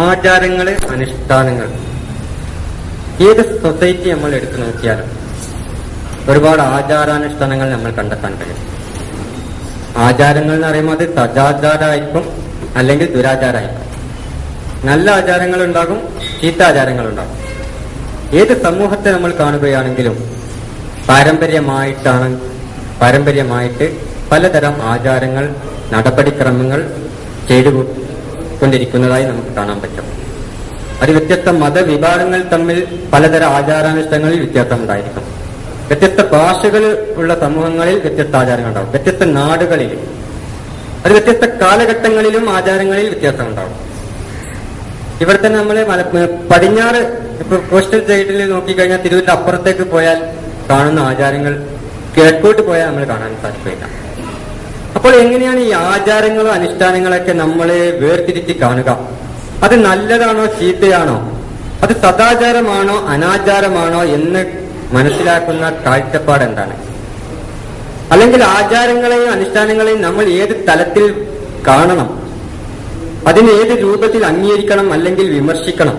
ആചാരങ്ങൾ അനുഷ്ഠാനങ്ങൾ. ഏത് സൊസൈറ്റി നമ്മൾ എടുത്തു നോക്കിയാലും ഒരുപാട് ആചാരാനുഷ്ഠാനങ്ങൾ നമ്മൾ കണ്ടെത്താൻ കഴിയും. ആചാരങ്ങൾ എന്ന് പറയുമ്പോൾ അത് സദാചാരമായിരിക്കും അല്ലെങ്കിൽ ദുരാചാരമായിരിക്കും നല്ല ആചാരങ്ങൾ ഉണ്ടാകും ചീത്ത ആചാരങ്ങൾ ഉണ്ടാകും ഏത് സമൂഹത്തെ നമ്മൾ കാണുകയാണെങ്കിലും പാരമ്പര്യമായിട്ടാണ് പാരമ്പര്യമായിട്ട് പലതരം ആചാരങ്ങൾ നടപടിക്രമങ്ങൾ ചെയ്തു കൊണ്ടിരിക്കുന്നതായി നമുക്ക് കാണാൻ പറ്റും. അത് വ്യത്യസ്ത മതവിഭാഗങ്ങൾ തമ്മിൽ പലതരം ആചാരാനുഷ്ഠാനങ്ങളിൽ വ്യത്യാസം ഉണ്ടായിരിക്കും വ്യത്യസ്ത ഭാഷകൾ ഉള്ള സമൂഹങ്ങളിൽ വ്യത്യസ്ത ആചാരങ്ങൾ ഉണ്ടാവും വ്യത്യസ്ത നാടുകളിൽ അത് വ്യത്യസ്ത കാലഘട്ടങ്ങളിലും ആചാരങ്ങളിൽ വ്യത്യാസം ഉണ്ടാവും ഇവിടെ തന്നെ നമ്മൾ പടിഞ്ഞാറ് ഇപ്പൊ കോസ്റ്റൽ സൈഡിൽ നോക്കിക്കഴിഞ്ഞാൽ തിരുവിന്റെ അപ്പുറത്തേക്ക് പോയാൽ കാണുന്ന ആചാരങ്ങൾ കിഴക്കോട്ട് പോയാൽ നമ്മൾ കാണാൻ സാധിക്കില്ല. അപ്പോൾ എങ്ങനെയാണ് ഈ ആചാരങ്ങളും അനുഷ്ഠാനങ്ങളൊക്കെ നമ്മളെ വേർതിരിച്ച് കാണുക? അത് നല്ലതാണോ ചീത്തയാണോ? അത് സദാചാരമാണോ അനാചാരമാണോ എന്ന് മനസ്സിലാക്കുന്ന കാഴ്ചപ്പാട് എന്താണ്? അല്ലെങ്കിൽ ആചാരങ്ങളെയും അനുഷ്ഠാനങ്ങളെയും നമ്മൾ ഏത് തലത്തിൽ കാണണം? അതിന് ഏത് രൂപത്തിൽ അംഗീകരിക്കണം അല്ലെങ്കിൽ വിമർശിക്കണം?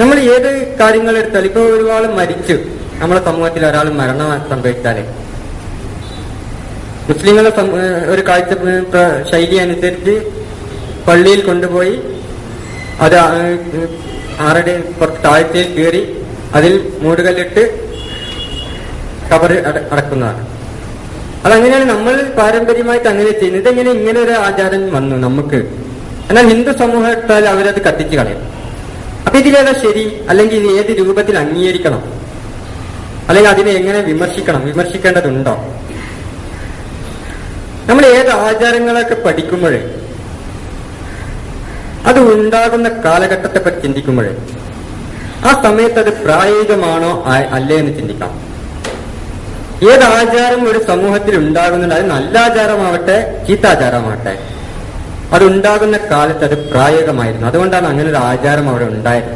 നമ്മൾ ഏത് കാര്യങ്ങൾ എടുത്താൽ ഇപ്പൊ ഒരുപാട് മരിച്ചു. നമ്മുടെ സമൂഹത്തിൽ ഒരാൾ മരണം സംഭവിച്ചാൽ മുസ്ലിങ്ങളുടെ ഒരു കാഴ്ച ശൈലി അനുസരിച്ച് പള്ളിയിൽ കൊണ്ടുപോയി അത് ആ- ഏഹ് ആരുടെ കുറച്ച് താഴ്ചയിൽ കയറി അതിൽ മൂടുകല്ലിട്ട് അട- അടക്കുന്നതാണ്. അതങ്ങനെയാണ് നമ്മൾ പാരമ്പര്യമായിട്ട് അങ്ങനെ ചെയ്യുന്നത്. ഇതെങ്ങനെ ഇങ്ങനെ ഒരു ആചാരം വന്നു നമുക്ക്? എന്നാൽ ഹിന്ദു സമൂഹം എടുത്താൽ അവരത് കത്തിച്ചു കളയും. അപ്പൊ ഇതിലേതാ ശരി? അല്ലെങ്കിൽ ഇത് ഏത് രൂപത്തിൽ അംഗീകരിക്കണം? അല്ലെങ്കിൽ അതിനെ എങ്ങനെ വിമർശിക്കണം? വിമർശിക്കേണ്ടതുണ്ടോ? നമ്മൾ ഏത് ആചാരങ്ങളൊക്കെ പഠിക്കുമ്പോഴേ അത് ഉണ്ടാകുന്ന കാലഘട്ടത്തെ പറ്റി ചിന്തിക്കുമ്പോഴേ ആ സമയത്ത് അത് പ്രായോഗികമാണോ അല്ലേ എന്ന് ചിന്തിക്കാം. ഏത് ആചാരം ഒരു സമൂഹത്തിൽ ഉണ്ടാകുന്നുണ്ട് അത് നല്ല ആചാരമാവട്ടെ ചീത്താചാരമാവട്ടെ അത് ഉണ്ടാകുന്ന കാലത്ത് അത് പ്രായോഗികമായിരുന്നു. അതുകൊണ്ടാണ് അങ്ങനെ ഒരു ആചാരം അവിടെ ഉണ്ടായത്.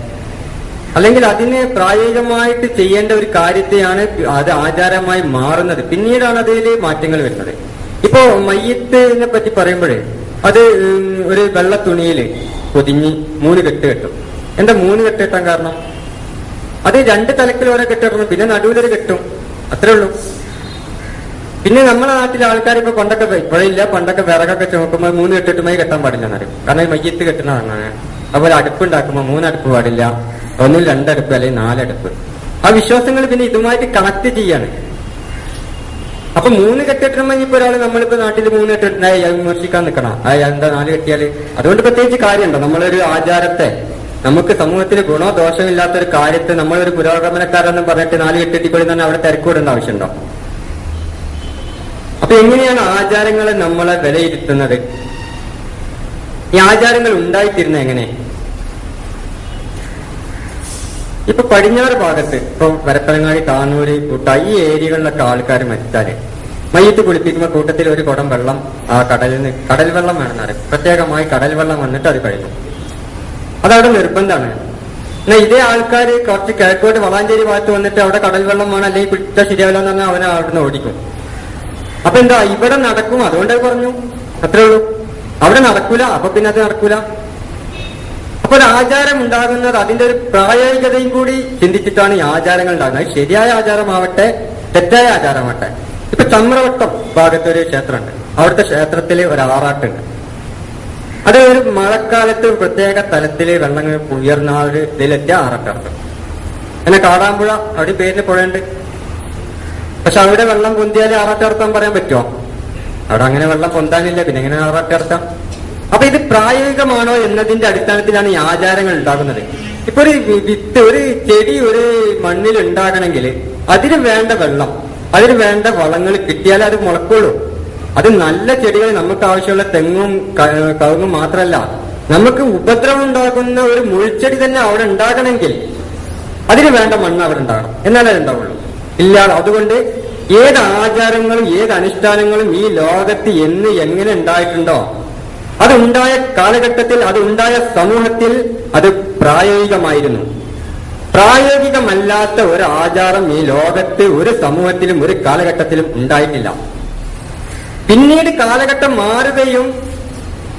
അല്ലെങ്കിൽ അതിനെ പ്രായോഗികമായിട്ട് ചെയ്യേണ്ട ഒരു കാര്യത്തെയാണ് അത് ആചാരമായി മാറുന്നത്. പിന്നീടാണ് അതിൽ മാറ്റങ്ങൾ വരുന്നത്. ഇപ്പോ മയ്യത്തിനെ പറ്റി പറയുമ്പോഴേ അത് ഒരു വെള്ള തുണിയിൽ പൊതിഞ്ഞ് മൂന്ന് കെട്ട് കെട്ടും. എന്താ മൂന്ന് കെട്ട് കെട്ടാൻ കാരണം? അത് രണ്ട് തലക്കിൽ ഓരോ കെട്ടിടണം പിന്നെ നടുവിലൊരു കെട്ടും. അത്രേ ഉള്ളൂ. പിന്നെ നമ്മുടെ നാട്ടിലെ ആൾക്കാർ ഇപ്പൊ പണ്ടൊക്കെ ഇപ്പോഴില്ല പണ്ടൊക്കെ വിറകൊക്കെ ചുമക്കുമ്പോൾ മൂന്ന് കെട്ടിട്ടുമായി കെട്ടാൻ പാടില്ല എന്നറിയും കാരണം മയ്യത്ത് അങ്ങനെ അതുപോലെ അടുപ്പ് ഉണ്ടാക്കുമ്പോൾ മൂന്നടുപ്പ് പാടില്ല. ഒന്നിൽ രണ്ടടുപ്പ് അല്ലെങ്കിൽ നാലടുപ്പ് ആ വിശ്വാസങ്ങൾ പിന്നെ ഇതുമായിട്ട് കണക്ട് ചെയ്യാണ്. അപ്പൊ മൂന്ന് കെട്ടിട്ടുമ്പോൾ ഇപ്പൊ ഒരാൾ നമ്മളിപ്പോ നാട്ടിൽ മൂന്ന് കെട്ടിട്ടുണ്ടായി അത് വിമർശിക്കാൻ നിൽക്കണം ആ എന്താ നാല് കെട്ടിയാൽ? അതുകൊണ്ട് പ്രത്യേകിച്ച് കാര്യമുണ്ടോ? നമ്മളൊരു ആചാരത്തെ നമുക്ക് സമൂഹത്തിൽ ഗുണോ ദോഷമില്ലാത്ത ഒരു കാര്യത്തെ നമ്മളൊരു പുരോഗമനക്കാരെന്നും പറഞ്ഞിട്ട് നാല് കെട്ടിട്ടിപ്പോയി തന്നെ അവിടെ തിരക്കൂടേണ്ട ആവശ്യമുണ്ടോ? അപ്പൊ എങ്ങനെയാണ് ആചാരങ്ങളെ നമ്മളെ വിലയിരുത്തുന്നത്? ഈ ആചാരങ്ങൾ ഉണ്ടായിത്തീരുന്നത് എങ്ങനെ? ഇപ്പൊ പടിഞ്ഞാറ് ഭാഗത്ത് ഇപ്പൊ വരപ്പനങ്ങാടി താനൂര് കൂട്ട ഈ ഏരിയകളിലൊക്കെ ആൾക്കാർ മരിച്ചാൽ മയ്യത്ത് കുളിപ്പിക്കുമ്പോൾ കൂട്ടത്തിൽ ഒരു കുടം വെള്ളം ആ കടലിൽ നിന്ന് കടൽ വെള്ളം വേണമെന്നറിയും പ്രത്യേകമായി കടൽ വെള്ളം വന്നിട്ട് അത് കഴിഞ്ഞു. അതവിടെ നിർബന്ധമാണ്. എന്നാ ഇതേ ആൾക്കാർ കുറച്ച് കിഴക്കോട്ട് വളാഞ്ചേരി ഭാഗത്ത് വന്നിട്ട് അവിടെ കടൽ വെള്ളം വേണം അല്ലെങ്കിൽ കുറ്റ ശരിയാവില്ല എന്ന് പറഞ്ഞാൽ അവനെ അവിടുന്ന് ഓടിക്കും. അപ്പൊ എന്താ ഇവിടെ നടക്കും അതുകൊണ്ട് പറഞ്ഞു. അത്രേ ഉള്ളൂ. അവിടെ നടക്കൂല അപ്പൊ പിന്നെ അത് നടക്കൂല. അപ്പൊ ഒരു ആചാരം ഉണ്ടാകുന്നത് അതിന്റെ ഒരു പ്രായോഗികതയും കൂടി ചിന്തിച്ചിട്ടാണ് ഈ ആചാരങ്ങൾ ഉണ്ടാകുന്നത്. ശരിയായ ആചാരമാവട്ടെ തെറ്റായ ആചാരമാവട്ടെ. ഇപ്പൊ ചമ്രവട്ടം ഭാഗത്ത് ഒരു ക്ഷേത്രമുണ്ട്. അവിടുത്തെ ക്ഷേത്രത്തിൽ ഒരു ആറാട്ടുണ്ട്. അത് ഒരു മഴക്കാലത്ത് പ്രത്യേക തലത്തിൽ വെള്ളങ്ങൾ ഉയർന്ന ഒരു ഇതിലെത്തിയ ആറാട്ടം പിന്നെ കാടാമ്പുഴ അവിടെ പേരിന് പുഴയുണ്ട്. പക്ഷെ അവിടെ വെള്ളം പൊന്തിയാൽ ആറാട്ടിറത്താൻ പറയാൻ പറ്റുമോ അവിടെ അങ്ങനെ വെള്ളം പൊന്താനില്ല. പിന്നെ എങ്ങനെ ആറാട്ടർത്താം അപ്പൊ ഇത് പ്രായോഗികമാണോ എന്നതിന്റെ അടിസ്ഥാനത്തിലാണ് ഈ ആചാരങ്ങൾ ഉണ്ടാകുന്നത്. ഇപ്പൊ ഒരു വിത്ത് ഒരു ചെടി ഒരു മണ്ണിൽ ഉണ്ടാകണമെങ്കിൽ അതിന് വേണ്ട വെള്ളം അതിന് വേണ്ട വളങ്ങൾ കിട്ടിയാലേ അത് മുളക്കുള്ളൂ. അത് നല്ല ചെടികൾ നമുക്ക് ആവശ്യമുള്ള തെങ്ങും കവുങ്ങും മാത്രമല്ല നമുക്ക് ഉപദ്രവം ഉണ്ടാകുന്ന ഒരു മുൾച്ചെടി തന്നെ അവിടെ ഉണ്ടാകണമെങ്കിൽ അതിന് വേണ്ട മണ്ണ് അവിടെ ഉണ്ടാകണം. എന്നാലേ ഉണ്ടാവുള്ളൂ ഇല്ല അതുകൊണ്ട് ഏത് ആചാരങ്ങളും ഏത് അനുഷ്ഠാനങ്ങളും ഈ ലോകത്ത് എന്ന് എങ്ങനെ ഉണ്ടായിട്ടുണ്ടോ അതുണ്ടായ കാലഘട്ടത്തിൽ അത് ഉണ്ടായ സമൂഹത്തിൽ അത് പ്രായോഗികമായിരുന്നു. പ്രായോഗികമല്ലാത്ത ഒരു ആചാരം ഈ ലോകത്ത് ഒരു സമൂഹത്തിലും ഒരു കാലഘട്ടത്തിലും ഉണ്ടായിട്ടില്ല. പിന്നീട് കാലഘട്ടം മാറുകയും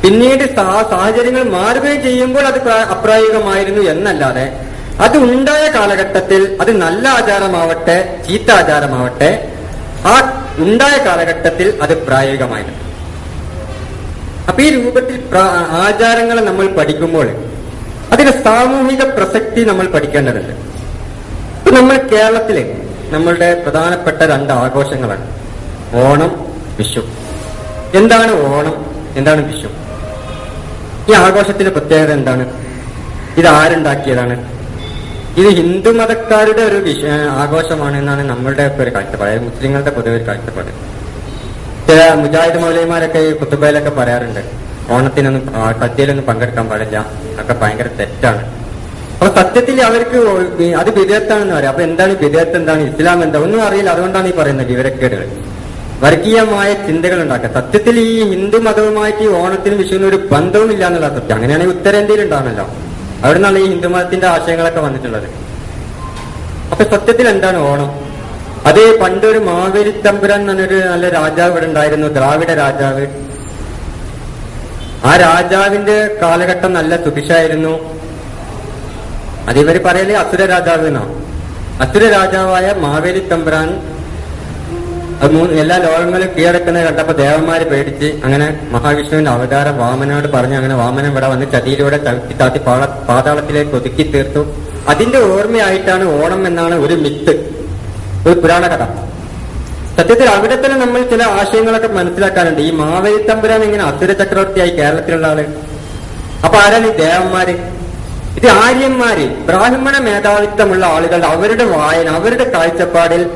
പിന്നീട് സാഹചര്യങ്ങൾ മാറുകയും ചെയ്യുമ്പോൾ അത് പ്രാ- അപ്രായോഗികമായിരുന്നു എന്നല്ലാതെ അത് ഉണ്ടായ കാലഘട്ടത്തിൽ അത് നല്ല ആചാരമാവട്ടെ ചീത്ത ആചാരമാവട്ടെ ആ ഉണ്ടായ കാലഘട്ടത്തിൽ അത് പ്രായോഗികമായിരുന്നു. അപ്പൊ ഈ രൂപത്തിൽ ആചാരങ്ങളെ നമ്മൾ പഠിക്കുമ്പോൾ അതിന്റെ സാമൂഹിക പ്രസക്തി നമ്മൾ പഠിക്കേണ്ടതുണ്ട്. ഇപ്പൊ നമ്മൾ കേരളത്തിൽ നമ്മളുടെ പ്രധാനപ്പെട്ട രണ്ട് ആഘോഷങ്ങളാണ്. ഓണം വിഷു. എന്താണ് ഓണം? എന്താണ് വിഷു? ഈ ആഘോഷത്തിന്റെ പ്രത്യേകത എന്താണ്? ഇത് ആരുണ്ടാക്കിയതാണ്? ഇത് ഹിന്ദു മതക്കാരുടെ ഒരു വിഷ ആഘോഷമാണ് എന്നാണ് നമ്മളുടെ ഒരു കാഴ്ചപ്പാട് മുസ്ലിങ്ങളുടെ പൊതുവെ ഒരു കാഴ്ചപ്പാട്. ചില മുജാഹിദ് മൗലൈമാരൊക്കെ ഈ കുത്തുബയിലൊക്കെ പറയാറുണ്ട്. ഓണത്തിനൊന്നും സദ്യയിലൊന്നും പങ്കെടുക്കാൻ പാടില്ല. ഒക്കെ ഭയങ്കര തെറ്റാണ്. അപ്പൊ സത്യത്തിൽ അവർക്ക് അത് വിധേയത്താണെന്ന് പറയാം. അപ്പൊ എന്താണ് വിധേയത്ത് എന്താണ്? ഇസ്ലാം എന്താ? ഒന്നും അറിയില്ല. അതുകൊണ്ടാണ് ഈ പറയുന്നത് വിവരക്കേടുകൾ. വർഗീയമായ ചിന്തകൾ ഉണ്ടാക്കുക. സത്യത്തിൽ ഈ ഹിന്ദു മതവുമായിട്ട് ഈ ഓണത്തിനും വിഷുവിനും ഒരു ബന്ധവും ഇല്ല എന്നുള്ള സത്യം. അങ്ങനെയാണെങ്കിൽ ഉത്തരേന്ത്യയിൽ ഉണ്ടാണല്ലോ. അവിടെ നിന്നാണ് ഈ ഹിന്ദു മതത്തിന്റെ ആശയങ്ങളൊക്കെ വന്നിട്ടുള്ളത്. അപ്പൊ സത്യത്തിൽ എന്താണ് ഓണം? അത് പണ്ടൊരു മാവേലി തമ്പുരാൻ എന്നൊരു നല്ല രാജാവ് ഇവിടെ ഉണ്ടായിരുന്നു ദ്രാവിഡ രാജാവ്. ആ രാജാവിന്റെ കാലഘട്ടം നല്ല തുടിശായിരുന്നു അതിവര് പറയലേ അസുര രാജാവ് എന്നാ. അസുര രാജാവായ മാവേലി തമ്പുരാൻ എല്ലാ ലോകങ്ങളും കീഴടക്കുന്നത് കണ്ടപ്പോ ദേവന്മാര് പേടിച്ച് അങ്ങനെ മഹാവിഷ്ണുവിന്റെ അവതാരം വാമനോട് പറഞ്ഞ് അങ്ങനെ വാമനൻ ഇവിടെ വന്ന് ചതിയിലൂടെ ചവിട്ടി താത്തി പാതാളത്തിലേക്ക് ഒതുക്കി തീർത്തു. അതിന്റെ ഓർമ്മയായിട്ടാണ് ഓണം എന്നാണ് ഒരു മിത്ത്. ഒരു പുരാണ കഥ. സത്യത്തിൽ അവിടെ തന്നെ നമ്മൾ ചില ആശയങ്ങളൊക്കെ മനസ്സിലാക്കാനുണ്ട്. ഈ മാവേലി തമ്പുരാൻ ഇങ്ങനെ അസുര ചക്രവർത്തിയായി കേരളത്തിലുള്ള ആൾ. അപ്പൊ ആരാണ് ഈ ദേവന്മാര്? ഇത് ആര്യന്മാര്. ബ്രാഹ്മണ മേധാവിത്വമുള്ള ആളുകൾ അവരുടെ വായന അവരുടെ കാഴ്ചപ്പാടിൽ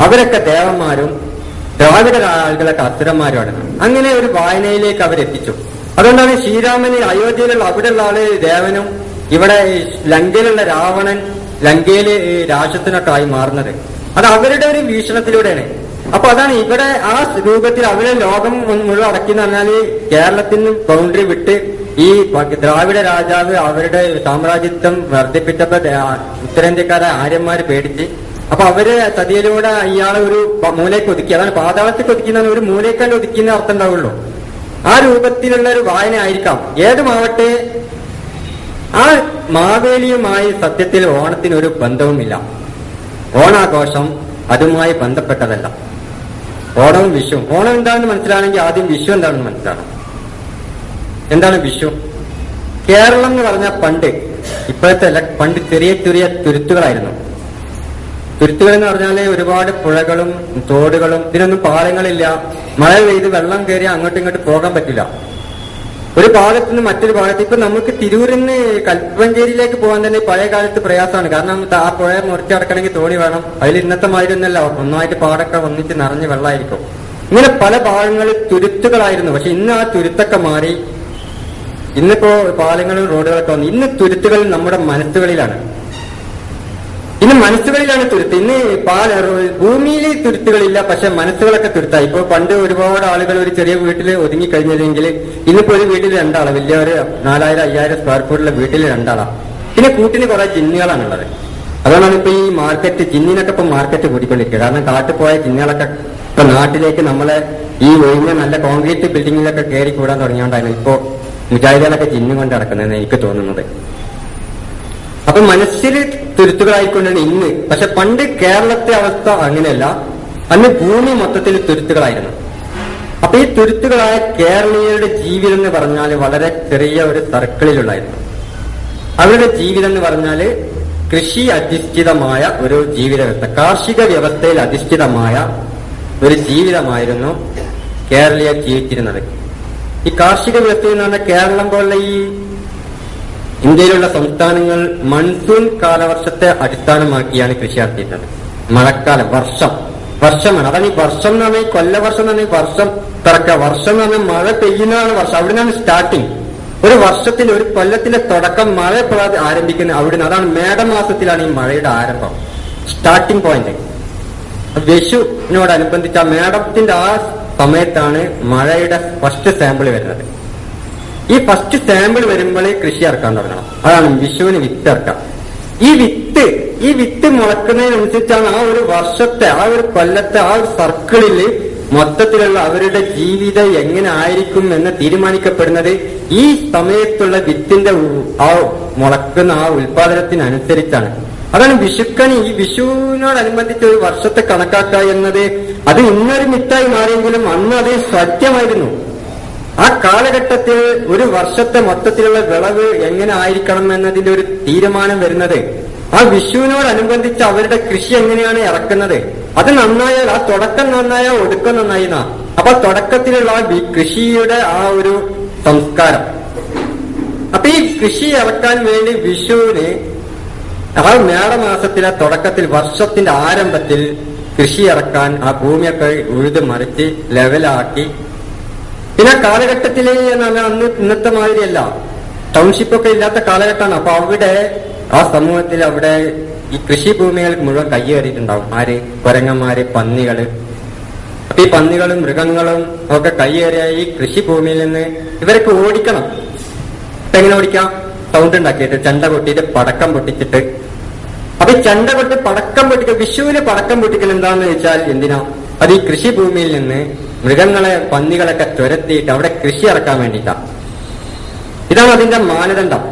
അവരൊക്കെ ദേവന്മാരും ദ്രാവിഡ ആളുകളൊക്കെ അസുരന്മാരുമാണ്. അങ്ങനെ ഒരു വായനയിലേക്ക് അവരെത്തിച്ചു. അതുകൊണ്ടാണ് ശ്രീരാമന് അയോധ്യയിലുള്ള അവിടെയുള്ള ആൾ ദേവനും ഇവിടെ ലങ്കയിലുള്ള രാവണൻ ലങ്കയിലെ രാക്ഷസനൊക്കെ ആയി മാറുന്നത്. അത് അവരുടെ ഒരു വീക്ഷണത്തിലൂടെയാണ്. അപ്പൊ അതാണ് ഇവിടെ ആ രൂപത്തിൽ അവരെ ലോകം മുഴുവൻ അടക്കി എന്ന് പറഞ്ഞാൽ കേരളത്തിൽ നിന്ന് ബൗണ്ടറി വിട്ട് ഈ ദ്രാവിഡ രാജാവ് അവരുടെ സാമ്രാജ്യത്വം വർദ്ധിപ്പിച്ചപ്പോ ഉത്തരേന്ത്യക്കാരെ ആര്യന്മാര് പേടിച്ച്. അപ്പൊ അവർ സതിയിലൂടെ ഇയാളെ ഒരു മൂലയ്ക്ക് ഒതുക്കി. അതാണ് പാതാളത്തിൽ ഒതുക്കുന്ന ഒരു മൂലയ്ക്കാണ്ട് ഒതുക്കുന്ന അർത്ഥം ഉണ്ടാവുള്ളൂ. ആ രൂപത്തിലുള്ള ഒരു വായന ആയിരിക്കാം. ഏതുമാവട്ടെ ആ മാവേലിയുമായി സത്യത്തിൽ ഓണത്തിന് ഒരു ബന്ധവുമില്ല. ഓണാഘോഷം അതുമായി ബന്ധപ്പെട്ടതല്ല. ഓണവും വിഷു. ഓണം എന്താണെന്ന് മനസ്സിലാണെങ്കിൽ ആദ്യം വിഷു എന്താണെന്ന് മനസ്സിലാക്കണം. എന്താണ് വിഷു? കേരളം എന്ന് പറഞ്ഞാൽ പണ്ട് ഇപ്പോഴത്തെ അല്ല പണ്ട് ചെറിയ ചെറിയ തുരുത്തുകളായിരുന്നു. തുരുത്തുകൾ എന്ന് പറഞ്ഞാൽ ഒരുപാട് പുഴകളും തോടുകളും ഇതിനൊന്നും പാലങ്ങളില്ല. മഴ പെയ്ത് വെള്ളം കയറി അങ്ങോട്ടും ഇങ്ങോട്ടും പോകാൻ പറ്റില്ല. ഒരു ഭാഗത്ത് നിന്ന് മറ്റൊരു ഭാഗത്ത്. ഇപ്പൊ നമുക്ക് തിരൂരിൽ നിന്ന് കൽപ്പഞ്ചേരിയിലേക്ക് പോകാൻ തന്നെ പഴയ കാലത്ത് പ്രയാസമാണ്. കാരണം ആ പുഴ മുറിച്ചടക്കണമെങ്കിൽ തോണി വേണം. അതിൽ ഇന്നത്തെ മാതിരി ഒന്നല്ല ഒന്നായിട്ട് പാടൊക്കെ ഒന്നിച്ച് നിറഞ്ഞ് വെള്ളമായിരിക്കും. ഇങ്ങനെ പല ഭാഗങ്ങളിൽ തുരുത്തുകളായിരുന്നു. പക്ഷെ ഇന്ന് ആ തുരുത്തൊക്കെ മാറി. ഇന്നിപ്പോ പാലങ്ങളും റോഡുകളൊക്കെ വന്നു. ഇന്ന് തുരുത്തുകൾ നമ്മുടെ മനസ്സുകളിലാണ്. ഇന്ന് മനസ്സുകളിലാണ് തുരുത്ത്. ഇന്ന് പാല ഭൂമിയിൽ തുരുത്തുകളില്ല പക്ഷെ മനസ്സുകളൊക്കെ തുരുത്തായി ഇപ്പൊ പണ്ട് ഒരുപാട് ആളുകൾ ഒരു ചെറിയ വീട്ടിൽ ഒതുങ്ങി കഴിഞ്ഞില്ലെങ്കിൽ ഇന്നിപ്പോ ഒരു വീട്ടിൽ രണ്ടാളാ. വലിയ ഒരു നാലായിരം അയ്യായിരം സ്ക്വയർ ഫീറ്റിലെ വീട്ടിൽ രണ്ടാളാ. പിന്നെ കൂട്ടിന് കുറെ ജിന്നുകളാണുള്ളത്. അതുകൊണ്ടാണ് ഇപ്പൊ ഈ മാർക്കറ്റ് ജിന്നിനൊക്കെ ഇപ്പൊ മാർക്കറ്റ് കൂടിക്കൊണ്ടിരിക്കുക. കാരണം കാട്ടിൽ പോയ ജിന്നുകളൊക്കെ ഇപ്പൊ നാട്ടിലേക്ക് നമ്മളെ ഈ ഒഴിഞ്ഞ നല്ല കോൺക്രീറ്റ് ബിൽഡിങ്ങിലൊക്കെ കയറി കൂടാൻ തുടങ്ങിയോണ്ടാണ് ഇപ്പോ മുജാഹിദികളൊക്കെ ജിന്നു കൊണ്ട് നടക്കുന്നതെന്ന് എനിക്ക് തോന്നുന്നത്. അപ്പൊ മനസ്സിൽ തുരുത്തുകളായിക്കൊണ്ടാണ് ഇന്ന്. പക്ഷെ പണ്ട് കേരളത്തെ അവസ്ഥ അങ്ങനെയല്ല. അന്ന് ഭൂമി മൊത്തത്തിൽ തുരുത്തുകളായിരുന്നു. അപ്പൊ ഈ തുരുത്തുകളായ കേരളീയരുടെ ജീവിതം എന്ന് പറഞ്ഞാൽ വളരെ ചെറിയ ഒരു സർക്കിളിലുള്ളായിരുന്നു അവരുടെ ജീവിതം എന്ന് പറഞ്ഞാൽ കൃഷി അധിഷ്ഠിതമായ ഒരു ജീവിത വ്യവസ്ഥ കാർഷിക വ്യവസ്ഥയിൽ അധിഷ്ഠിതമായ ഒരു ജീവിതമായിരുന്നു കേരളീയർ ജീവിച്ചിരുന്നത്. ഈ കാർഷിക വ്യവസ്ഥ എന്ന് പറഞ്ഞാൽ കേരളം പോലുള്ള ഈ ഇന്ത്യയിലുള്ള സംസ്ഥാനങ്ങൾ മൺസൂൺ കാലവർഷത്തെ അടിസ്ഥാനമാക്കിയാണ് കൃഷി നടത്തിയിരുന്നത് മഴക്കാലം വർഷം. വർഷമാണ്. അതാണ് ഈ വർഷം എന്ന് പറഞ്ഞാൽ കൊല്ലവർഷം എന്ന് പറഞ്ഞാൽ വർഷം തുറക്ക വർഷം എന്ന് പറഞ്ഞാൽ മഴ പെയ്യുന്നതാണ് വർഷം. അവിടെ നിന്നാണ് സ്റ്റാർട്ടിങ് ഒരു വർഷത്തിൽ ഒരു കൊല്ലത്തിന്റെ തുടക്കം മഴ പെടാതെ ആരംഭിക്കുന്നത് അവിടുന്ന്. അതാണ് മേടമാസത്തിലാണ് ഈ മഴയുടെ ആരംഭം. സ്റ്റാർട്ടിംഗ് പോയിന്റ് വിഷുവിനോടനുബന്ധിച്ച് ആ മേടത്തിന്റെ ആ സമയത്താണ് മഴയുടെ ഫസ്റ്റ് സാമ്പിൾ വരുന്നത്. ഈ ഫസ്റ്റ് സാമ്പിൾ വരുമ്പോൾ കൃഷി ഇറക്കാൻ തുടങ്ങണം. അതാണ് വിഷുവിന് വിത്ത് ഇറക്കാം ഈ വിത്ത് ഈ വിത്ത് മുളക്കുന്നതിനനുസരിച്ചാണ് ആ ഒരു വർഷത്തെ ആ ഒരു കൊല്ലത്തെ ആ ഒരു സർക്കിളിൽ മൊത്തത്തിലുള്ള അവരുടെ ജീവിതം എങ്ങനെ ആയിരിക്കും എന്ന് തീരുമാനിക്കപ്പെടുന്നത് ഈ സമയത്തുള്ള വിത്തിന്റെ ആ മുളക്കുന്ന ആ ഉൽപാദനത്തിനനുസരിച്ചാണ്. അതാണ് വിഷുക്കണി. ഈ വിഷുവിനോടനുബന്ധിച്ച് ഒരു വർഷത്തെ കണക്കാക്കുക എന്നത് അത് ഇന്നൊരു മിത്തായി മാറിയെങ്കിലും അന്ന് അത് സത്യമായിരുന്നു ആ കാലഘട്ടത്തിൽ ഒരു വർഷത്തെ മൊത്തത്തിലുള്ള വിളവ് എങ്ങനെ ആയിരിക്കണം എന്നതിന്റെ ഒരു തീരുമാനം വരുന്നത് ആ വിഷുവിനോടനുബന്ധിച്ച് അവരുടെ കൃഷി എങ്ങനെയാണ് ഇറക്കുന്നത് അത് നന്നായാൽ ആ തുടക്കം നന്നായാൽ ഒടുക്കം നന്നായി എന്നാ അപ്പൊ തുടക്കത്തിലുള്ള കൃഷിയുടെ ആ ഒരു സംസ്കാരം. അപ്പൊ ഈ കൃഷി ഇറക്കാൻ വേണ്ടി വിഷുവിന് ആ മേടമാസത്തിലെ തുടക്കത്തിൽ വർഷത്തിന്റെ ആരംഭത്തിൽ കൃഷി ഇറക്കാൻ ആ ഭൂമിയൊക്കെ ഉഴുത് മറിച്ച് ലെവലാക്കി പിന്നെ പറഞ്ഞാൽ അന്ന് ഇന്നത്തെ മാതിരിയല്ല. ടൗൺഷിപ്പ് ഒക്കെ ഇല്ലാത്ത കാലഘട്ടമാണ്. അപ്പൊ അവിടെ ആ സമൂഹത്തിൽ അവിടെ ഈ കൃഷിഭൂമികൾക്ക് മുഴുവൻ കയ്യേറിയിട്ടുണ്ടാവും. ആര്? കുരങ്ങന്മാര് പന്നികൾ. അപ്പൊ ഈ പന്നികളും മൃഗങ്ങളും ഒക്കെ കയ്യേറിയ ഈ കൃഷിഭൂമിയിൽ നിന്ന് ഇവരൊക്കെ ഓടിക്കണം. ഇപ്പൊ എങ്ങനെ ഓടിക്കാം? സൗണ്ട് ഉണ്ടാക്കിയിട്ട് ചണ്ട പൊട്ടിട്ട് പടക്കം പൊട്ടിച്ചിട്ട്. അപ്പൊ ഈ പൊട്ടി പടക്കം പൊട്ടിക്കൽ വിഷുവിന് പടക്കം പൊട്ടിക്കൽ എന്താന്ന് വെച്ചാൽ എന്തിനാ? അത് ഈ കൃഷിഭൂമിയിൽ നിന്ന് മൃഗങ്ങളെ പന്നികളൊക്കെ തുരത്തിയിട്ട് അവിടെ കൃഷി ഇറക്കാൻ വേണ്ടിയിട്ടാണ് ഇതാണ് അതിന്റെ മാനദണ്ഡം.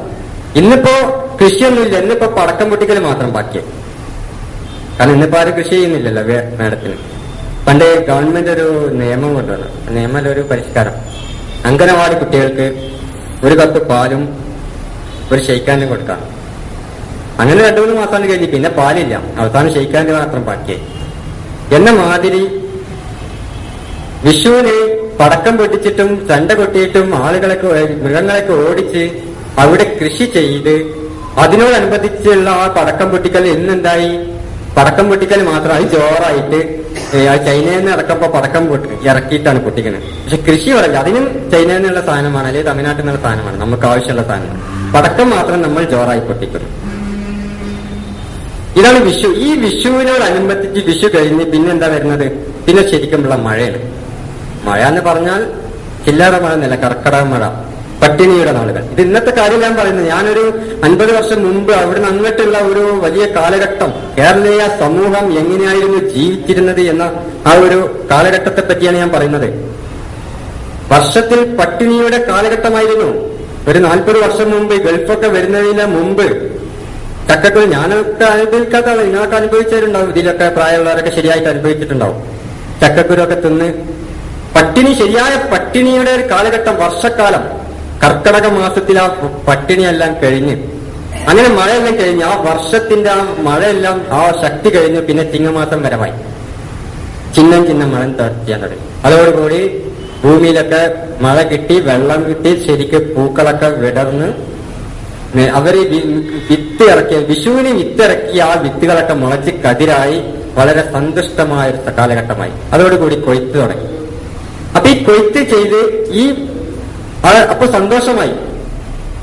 ഇന്നിപ്പോ കൃഷിയൊന്നുമില്ല ഇന്നിപ്പോ പടക്കം പൊട്ടിക്കൽ മാത്രം ബാക്കി കാരണം ഇന്നിപ്പോ ആരും കൃഷി ചെയ്യുന്നില്ലല്ലോ മേഡത്തിന് പണ്ട് ഗവൺമെന്റ് ഒരു നിയമം കൊണ്ടുവന്നു. ആ നിയമം ഒരു പരിഷ്കാരം. അംഗനവാടി കുട്ടികൾക്ക് ഒരു കപ്പ് പാലും ഒരു ഷെയ്ക്കാനും കൊടുക്കാം. അങ്ങനെ രണ്ടു മൂന്ന് മാസം കഴിഞ്ഞ്. പിന്നെ പാലില്ല. അവസാനം ഷെയ്ക്കാന്റെ മാത്രം ബാക്കിയായി. എന്ന മാതിരി വിഷുവിന് പടക്കം പൊട്ടിച്ചിട്ടും ചണ്ട കൊട്ടിയിട്ടും ആളുകളൊക്കെ മൃഗങ്ങളൊക്കെ ഓടിച്ച് അവിടെ കൃഷി ചെയ്ത് അതിനോടനുബന്ധിച്ചുള്ള ആ പടക്കം പൊട്ടിക്കൽ എന്നെന്തായി പടക്കം പൊട്ടിക്കൽ മാത്രമായി ജോറായിട്ട് ആ ചൈനയിൽ നിന്ന് ഇറക്കുമ്പോ പടക്കം പൊട്ടി ഇറക്കിയിട്ടാണ് പൊട്ടിക്കുന്നത് പക്ഷെ കൃഷി പറയില്ല. അതിനും ചൈനയിൽ നിന്നുള്ള സാധനമാണ് അല്ലെങ്കിൽ തമിഴ്നാട്ടിൽ നിന്നുള്ള സാധനമാണ് നമുക്ക് ആവശ്യമുള്ള സാധനമാണ് പടക്കം മാത്രം നമ്മൾ ജോറായി പൊട്ടിക്കുന്നു ഇതാണ് വിഷു. ഈ വിഷുവിനോടനുബന്ധിച്ച് വിഷു കഴിഞ്ഞ് പിന്നെന്താ വരുന്നത്? പിന്നെ ശരിക്കുമുള്ള മഴയാണ്. മഴ എന്ന് പറഞ്ഞാൽ ചില്ലറ മഴ എന്നല്ല കർക്കടക മഴ പട്ടിണിയുടെ നാളുകൾ. ഇത് ഇന്നത്തെ കാര്യം ഞാൻ പറയുന്നത് ഞാനൊരു അൻപത് വർഷം മുമ്പ് അവിടുന്ന് അങ്ങോട്ടുള്ള ഒരു വലിയ കാലഘട്ടം കേരളീയ സമൂഹം എങ്ങനെയായിരുന്നു ജീവിച്ചിരുന്നത് എന്ന ആ ഒരു കാലഘട്ടത്തെ പറ്റിയാണ് ഞാൻ പറയുന്നത്. വർഷത്തിൽ പട്ടിണിയുടെ കാലഘട്ടമായിരുന്നു. ഒരു നാൽപ്പത് വർഷം മുമ്പ് ഗൾഫൊക്കെ വരുന്നതിന് മുമ്പ് ചക്കക്കുരു ഞാനൊക്കെ അനുഭവിക്കാത്ത ആളാ. നിങ്ങളൊക്കെ അനുഭവിച്ചവരുണ്ടാവും. ഇതിലൊക്കെ പ്രായമുള്ളവരൊക്കെ ശരിയായിട്ട് അനുഭവിച്ചിട്ടുണ്ടാവും. ചക്കക്കുരു ഒക്കെ തിന്ന് പട്ടിണി ശരിയായ പട്ടിണിയുടെ ഒരു കാലഘട്ടം വർഷക്കാലം. കർക്കടക മാസത്തിൽ ആ പട്ടിണിയെല്ലാം കഴിഞ്ഞ്. അങ്ങനെ മഴയെല്ലാം കഴിഞ്ഞ് ആ വർഷത്തിന്റെ ആ മഴയെല്ലാം ആ ശക്തി കഴിഞ്ഞ് പിന്നെ ചിങ്ങമാസം വരമായി ചിഹ്നം ചിഹ്നം മഴ ചെയ്യാൻ തുടങ്ങി. അതോടുകൂടി ഭൂമിയിലൊക്കെ മഴ കിട്ടി വെള്ളം കിട്ടി ശരിക്ക് പൂക്കളൊക്കെ വിടർന്ന് അവർ വിത്ത് ഇറക്കിയ വിഷുവിന് വിത്തിറക്കിയ ആ വിത്തുകളൊക്കെ മുളച്ച് കതിരായി വളരെ സന്തുഷ്ടമായ ഒരു കാലഘട്ടമായി. അതോടുകൂടി കൊയ്ത്ത് തുടങ്ങി. അപ്പൊ ഈ കൊയ്ത്ത് ചെയ്ത് ഈ അപ്പൊ സന്തോഷമായി.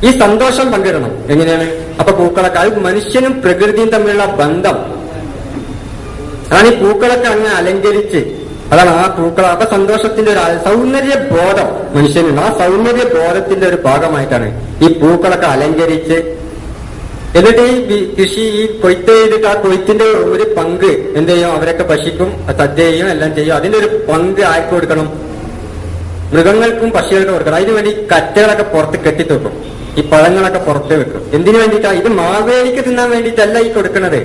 ഈ സന്തോഷം പങ്കിടണം. എങ്ങനെയാണ്? അപ്പൊ പൂക്കളൊക്കെ അത് മനുഷ്യനും പ്രകൃതിയും തമ്മിലുള്ള ബന്ധം. അതാണ് ഈ പൂക്കളൊക്കെ അങ്ങനെ അലങ്കരിച്ച് അതാണ് ആ പൂക്കൾ അപ്പൊ സന്തോഷത്തിന്റെ ഒരു സൗന്ദര്യ ബോധം മനുഷ്യനുണ്ട് ആ സൗന്ദര്യ ബോധത്തിന്റെ ഒരു ഭാഗമായിട്ടാണ് ഈ പൂക്കളൊക്കെ അലങ്കരിച്ച്. എന്നിട്ട് ഈ കൃഷി ഈ കൊയ്ത്ത് ചെയ്തിട്ട് ആ കൊയ്ത്തിന്റെ ഒരു പങ്ക് എന്ത് ചെയ്യും? അവരൊക്കെ പശിക്കും സദ്യ ചെയ്യും എല്ലാം ചെയ്യും. അതിന്റെ ഒരു പങ്ക് ആർക്ക് കൊടുക്കണം? മൃഗങ്ങൾക്കും പക്ഷികൾക്കും കൊടുക്കണം. അതിനു വേണ്ടി കറ്റകളൊക്കെ പുറത്ത് കെട്ടിത്തൂക്കും. ഈ പഴങ്ങളൊക്കെ പുറത്ത് വെക്കും. എന്തിനു വേണ്ടിട്ടാ ഇത് മാവേലിക്ക് തിന്നാൻ വേണ്ടിയിട്ടല്ല ഈ കൊടുക്കുന്നത്.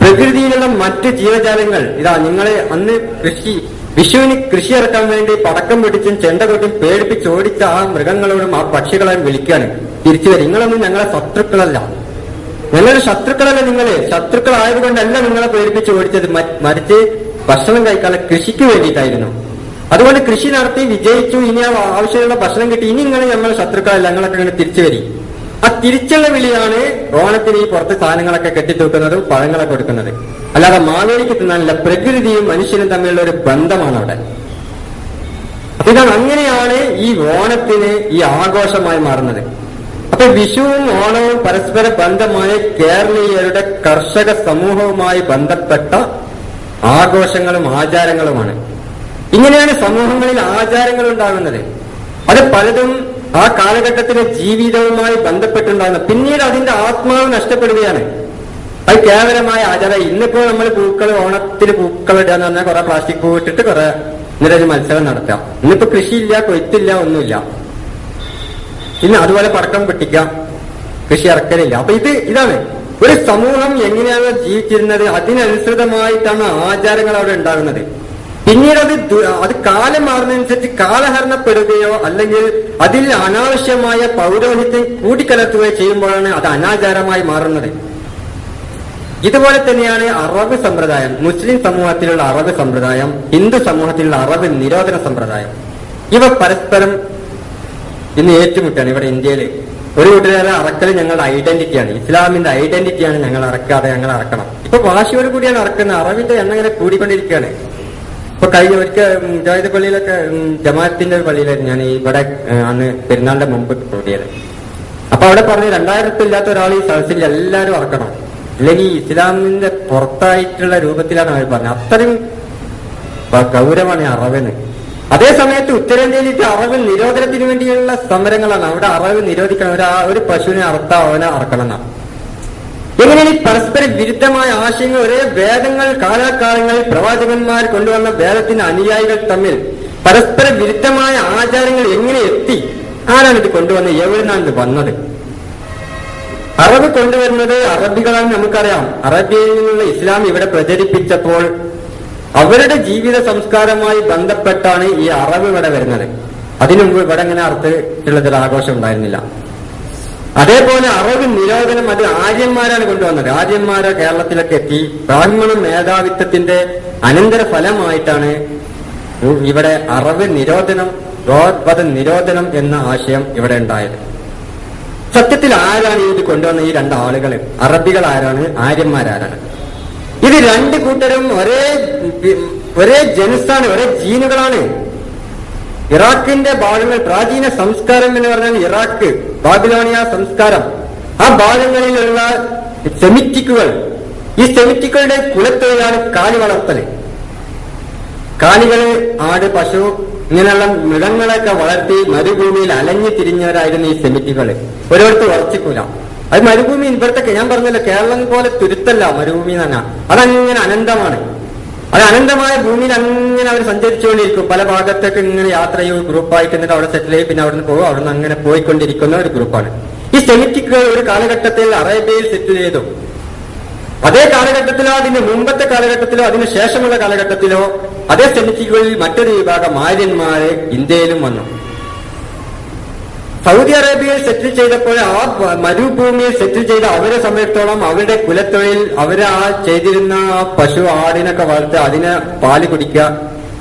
പ്രകൃതിയിലുള്ള മറ്റ് ജീവജാലങ്ങൾ. ഇതാ നിങ്ങളെ അന്ന് കൃഷി വിഷുവിന് കൃഷി ഇറക്കാൻ വേണ്ടി പടക്കം പിടിച്ചും ചെണ്ട കൊട്ടും പേടിപ്പിച്ച് ഓടിച്ച ആ മൃഗങ്ങളോടും ആ പക്ഷികളെയും വിളിക്കാനും തിരിച്ചു വരും നിങ്ങളൊന്നും ഞങ്ങളെ ശത്രുക്കളല്ല. ഞങ്ങളുടെ ശത്രുക്കളല്ല നിങ്ങൾ. ശത്രുക്കളായതുകൊണ്ടല്ല നിങ്ങളെ പേടിപ്പിച്ച് ഓടിച്ചത്. മറിച്ച് ഭക്ഷണം കഴിക്കാനുള്ള കൃഷിക്ക് വേണ്ടിയിട്ടായിരുന്നു. അതുകൊണ്ട് കൃഷി നടത്തി വിജയിച്ചു ഇനി ആ ആവശ്യമുള്ള ഭക്ഷണം കിട്ടി ഇനി നിങ്ങൾ ഞങ്ങളെ ശത്രുക്കളല്ല ഞങ്ങളൊക്കെ ഇങ്ങനെ തിരിച്ചു വരും. ആ തിരിച്ചുള്ള വിളിയാണ് ഓണത്തിന് ഈ പുറത്ത് സാധനങ്ങളൊക്കെ കെട്ടിത്തൂക്കുന്നതും പഴങ്ങളൊക്കെ കൊടുക്കുന്നത്. അല്ലാതെ മാവേലിക്ക് തിന്നാനല്ല പ്രകൃതിയും മനുഷ്യനും തമ്മിലുള്ള ഒരു ബന്ധമാണ് അവിടെ. അപ്പൊ ഇതാണ് അങ്ങനെയാണ് ഈ ഓണത്തിന് ഈ ആഘോഷമായി മാറുന്നത്. അപ്പൊ വിഷുവും ഓണവും പരസ്പര ബന്ധമായ കേരളീയരുടെ കർഷക സമൂഹവുമായി ബന്ധപ്പെട്ട ആഘോഷങ്ങളും ആചാരങ്ങളുമാണ്. ഇങ്ങനെയാണ് സമൂഹങ്ങളിൽ ആചാരങ്ങൾ ഉണ്ടാകുന്നത്. അത് പലതും ആ കാലഘട്ടത്തിലെ ജീവിതവുമായി ബന്ധപ്പെട്ടുണ്ടാകുന്ന പിന്നീട് അതിന്റെ ആത്മാവ് നഷ്ടപ്പെടുകയാണ്. അത് കേവലമായ ആചാരം. ഇന്നിപ്പോ നമ്മൾ പൂക്കൾ ഓണത്തിന് പൂക്കൾ ഇടുക എന്ന് പറഞ്ഞാൽ കുറെ പ്ലാസ്റ്റിക് പൂ ഇട്ടിട്ട് കുറെ നിരവധി മത്സരം നടത്താം. ഇന്നിപ്പോ കൃഷിയില്ല കൊയ്ത്തില്ല ഒന്നുമില്ല. പിന്നെ അതുപോലെ പടക്കം പൊട്ടിക്കാം കൃഷി ഇറക്കലില്ല. അപ്പൊ ഇത് ഇതാണ്. ഒരു സമൂഹം എങ്ങനെയാണ് ജീവിച്ചിരുന്നത്? അതിനനുസൃതമായിട്ടാണ് ആചാരങ്ങൾ അവിടെ ഉണ്ടാകുന്നത്. പിന്നീട് അത് അത് കാലം മാറുന്നതനുസരിച്ച് കാലഹരണപ്പെടുകയോ അല്ലെങ്കിൽ അതിൽ അനാവശ്യമായ പൗരോഹിത്യം കൂട്ടിക്കലർത്തുകയോ ചെയ്യുമ്പോഴാണ് അത് അനാചാരമായി മാറുന്നത്. ഇതുപോലെ തന്നെയാണ് അറബ് സമ്പ്രദായം മുസ്ലിം സമൂഹത്തിലുള്ള അറബ് സമ്പ്രദായം ഹിന്ദു സമൂഹത്തിലുള്ള അറബ് നിരോധന സമ്പ്രദായം. ഇവ പരസ്പരം ഇന്ന് ഏറ്റുമുട്ടാണ് ഇവിടെ ഇന്ത്യയിൽ ഒരു കൂട്ടുകാരെ അറക്കൽ ഞങ്ങളുടെ ഐഡന്റിറ്റിയാണ്. ഇസ്ലാമിന്റെ ഐഡന്റിറ്റിയാണ് ഞങ്ങൾ അറക്കാതെ ഞങ്ങൾ അറക്കണം. ഇപ്പൊ വാശിയോട് കൂടിയാണ് അറക്കുന്നത്. അറബിന്റെ എണ്ണങ്ങനെ കൂടിക്കൊണ്ടിരിക്കുകയാണ്. ഇപ്പൊ കഴിഞ്ഞ ഒരിക്കൽ മുജാഹിദ് പള്ളിയിലൊക്കെ ജമാഅത്തിന്റെ ഒരു പള്ളിയിലായിരുന്നു. ഞാൻ ഇവിടെ അന്ന് പെരുന്നാളിന്റെ മുമ്പ് കൂടിയത് അപ്പൊ അവിടെ പറഞ്ഞു രണ്ടായിരത്തി ഇല്ലാത്ത ഒരാൾ ഈ സദസ്സിൽ എല്ലാവരും അറക്കണം അല്ലെങ്കിൽ ഇസ്ലാമിന്റെ പുറത്തായിട്ടുള്ള രൂപത്തിലാണ് അവർ പറഞ്ഞത്. അത്രയും ഗൗരവമാണ് അറവിന് അതേ സമയത്ത് ഉത്തരേന്ത്യയിൽ അറവ് നിരോധനത്തിന് വേണ്ടിയുള്ള സമരങ്ങളാണ്. അവിടെ അറവ് നിരോധിക്കണം. ഒരു ഒരു പശുവിനെ അറുത്താ അവനെ അറക്കണം എന്നാണ് ഈ പരസ്പര വിരുദ്ധമായ ആശയങ്ങൾ ഒരേ വേദങ്ങൾ കാലാകാലങ്ങളിൽ പ്രവാചകന്മാർ കൊണ്ടുവന്ന വേദത്തിന്റെ അനുയായികൾ തമ്മിൽ പരസ്പര വിരുദ്ധമായ ആചാരങ്ങൾ എങ്ങനെ എത്തി? ആരാണ് ഇത് കൊണ്ടുവന്നത് എവിടുന്നാണ് ഇത് വന്നത്? അറബ് കൊണ്ടുവരുന്നത് അറബികളാണ് നമുക്കറിയാം. അറബിയിൽ നിന്നുള്ള ഇസ്ലാം ഇവിടെ പ്രചരിപ്പിച്ചപ്പോൾ അവരുടെ ജീവിത സംസ്കാരമായി ബന്ധപ്പെട്ടാണ് ഈ അറബ് ഇവിടെ വരുന്നത്. അതിനു മുമ്പ് ഇവിടെ ഇങ്ങനെ അർത്ഥത്തിലുള്ളതൊരു ആഘോഷം ഉണ്ടായിരുന്നില്ല. അതേപോലെ അറബ് നിരോധനം അത് ആര്യന്മാരാണ് കൊണ്ടുവന്നത്. ആര്യന്മാരെ കേരളത്തിലൊക്കെ എത്തി. ബ്രാഹ്മണ മേധാവിത്വത്തിന്റെ അനന്തര ഫലമായിട്ടാണ് ഇവിടെ അറബ് നിരോധനം ഗോവധ നിരോധനം എന്ന ആശയം ഇവിടെ ഉണ്ടായത്. സത്യത്തിൽ ആരാണ് ഇത് കൊണ്ടുവന്ന ഈ രണ്ട് ആളുകൾ അറബികൾ ആരാണ് ആര്യന്മാരാരാണ്. ഇത് രണ്ട് കൂട്ടരും ഒരേ ഒരേ ജനുസാണ് ഒരേ ജീനുകളാണ്. ഇറാഖിന്റെ ഭാഗങ്ങൾ പ്രാചീന സംസ്കാരം എന്ന് പറഞ്ഞാൽ ഇറാഖ് ബാബിലോണിയ സംസ്കാരം. ആ ഭാഗങ്ങളിലുള്ള സെമിറ്റിക്കുകൾ ഈ സെമിറ്റിക്കുകളുടെ കുലത്തൊഴിലാണ് കാലി വളർത്തൽ കാലികൾ ആട് പശു ഇങ്ങനെയുള്ള മൃഗങ്ങളൊക്കെ വളർത്തി മരുഭൂമിയിൽ അലഞ്ഞു തിരിഞ്ഞവരായിരുന്നു ഈ സെമിറ്റികൾ. ഒരിടത്ത് ഉറച്ചിക്കൂല അത് മരുഭൂമി ഇവിടുത്തെ ഞാൻ പറഞ്ഞല്ലോ കേരളം പോലെ തുരുത്തല്ല മരുഭൂമി എന്ന് പറഞ്ഞാൽ. അതങ്ങനെ അനന്തമാണ്. അത് അനന്തമായ ഭൂമിയിൽ അങ്ങനെ അവർ സഞ്ചരിച്ചുകൊണ്ടിരിക്കും. പല ഭാഗത്തേക്ക് ഇങ്ങനെ യാത്ര ചെയ്യും ഗ്രൂപ്പായിട്ട് എന്നിട്ട് അവിടെ സെറ്റിൽ ചെയ്യും പിന്നെ അവിടെ നിന്ന് പോകും. അവിടുന്ന് അങ്ങനെ പോയിക്കൊണ്ടിരിക്കുന്ന ഒരു ഗ്രൂപ്പാണ് ഈ സെമിറ്റിക് ഒരു കാലഘട്ടത്തിൽ അറേബ്യയിൽ സെറ്റിൽ ചെയ്തു. അതേ കാലഘട്ടത്തിലോ അതിന് മുമ്പത്തെ കാലഘട്ടത്തിലോ അതിന് ശേഷമുള്ള കാലഘട്ടത്തിലോ അതേ സെമിറ്റിക്കുകളിൽ മറ്റൊരു വിഭാഗം ആര്യന്മാരെ ഇന്ത്യയിലും വന്നു. സൗദി അറേബ്യയിൽ സെറ്റിൽ ചെയ്തപ്പോൾ ആ മരുഭൂമിയിൽ സെറ്റിൽ ചെയ്ത അവരെ സംബന്ധിച്ചോളം അവരുടെ കുലത്തൊഴിൽ അവരെ ആ ചെയ്തിരുന്ന ആ പശു ആടിനൊക്കെ വളർത്ത് അതിനെ പാൽ കുടിക്കുക